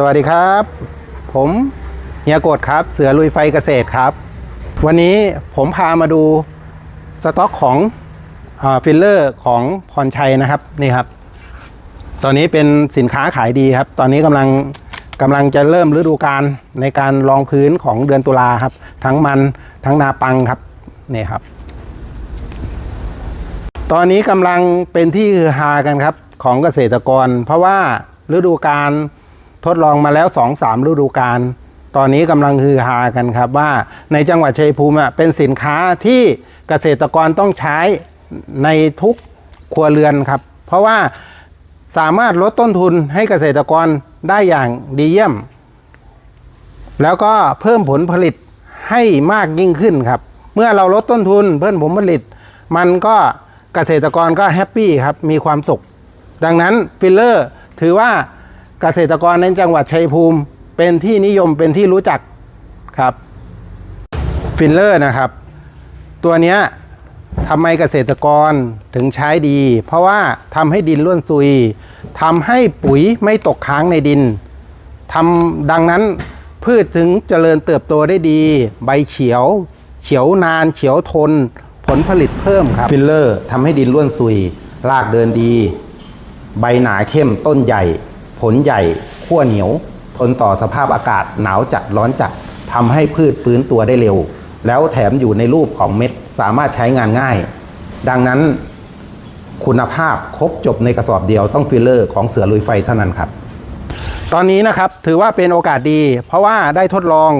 สวัสดีครับ ผมเฮียโกดครับ เสือลุยไฟเกษตรครับ วันนี้ผมพามาดูสต็อกของอฟิลเลอร์ของพรชัยนะครับนี่ครับ ตอนนี้เป็นสินค้าขายดีครับ ตอนนี้กำลังกำลังจะเริ่มฤดูกาลในการรองพื้นของเดือนตุลาครับ ทั้งมันทั้งนาปังครับนี่ครับ ตอนนี้กำลังเป็นที่ฮือฮากันครับของเกษตรกร เพราะว่าฤดูกาล ทดลองมาแล้ว2อสามฤดูกาลตอนนี้กำลังฮือฮากันครับว่าในจังหวัดชัยภูมิเป็นสินค้าที่เกษตรกรต้องใช้ในทุกครัวเรือนครับ เพราะว่าสามารถลดต้นทุนให้เกษตรกรได้อย่างดีเยี่ยม แล้วก็เพิ่มผลผลิตให้มากยิ่งขึ้นครับ เมื่อเราลดต้นทุนเพิ่มผลผลิต มันก็เกษตรกรก็แฮปปี้ครับมีความสุข ดังนั้นฟิลเลอร์ถือว่า เกษตรกรในจังหวัดชัยภูมิ เป็นที่นิยมเป็นที่รู้จักครับฟิลเลอร์นะครับ ตัวนี้ทำไมเกษตรกรถึงใช้ดี เพราะว่าทำให้ดินร่วนซุยทำให้ปุ๋ยไม่ตกค้างในดินทำดังนั้นพืชถึงเจริญเติบโตได้ดี ใบเขียว เขียวนาน เขียวทน ผลผลิตเพิ่มครับฟิลเลอร์ทำให้ดินร่วนซุยรากเดินดี ใบหนาเข้มต้นใหญ่ ผลใหญ่ขั้วเหนียว ทนต่อสภาพอากาศหนาวจัดร้อนจัดทำให้พืชฟื้นตัวได้เร็ว แล้วแถมอยู่ในรูปของเม็ดสามารถใช้งานง่าย ดังนั้นคุณภาพครบจบในกระสอบเดียวต้องฟิลเลอร์ของเสือลุยไฟเท่านั้นครับ ตอนนี้นะครับถือว่าเป็นโอกาสดี เพราะว่าได้ทดลอง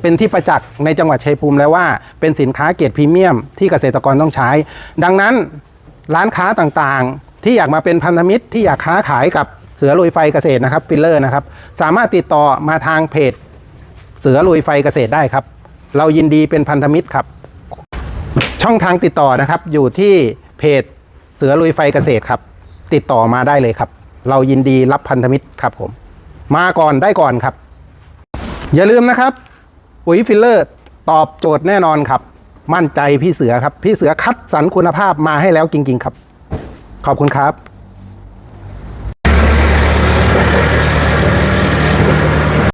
เป็นที่ประจักษ์ในจังหวัดชัยภูมิแล้วว่า เป็นสินค้าเกรดพรีเมียมที่เกษตรกรต้องใช้ ดังนั้นร้านค้าต่างๆ ที่อยากมาเป็นพันธมิตรที่อยากค้าขายกับ เสือลุยไฟเกษตรนะครับฟิลเลอร์นะครับสามารถติดต่อมาทางเพจ เสือลุยไฟเกษตรได้ครับ เรายินดีเป็นพันธมิตรครับ ช่องทางติดต่อนะครับอยู่ที่เพจเสือลุยไฟเกษตรครับ ติดต่อมาได้เลยครับ เรายินดีรับพันธมิตรครับผม มาก่อนได้ก่อนครับ อย่าลืมนะครับปุ๋ยฟิลเลอร์ตอบโจทย์แน่นอนครับ มั่นใจพี่เสือครับ พี่เสือคัดสรรคุณภาพมาให้แล้วจริง ๆ ครับ ขอบคุณครับ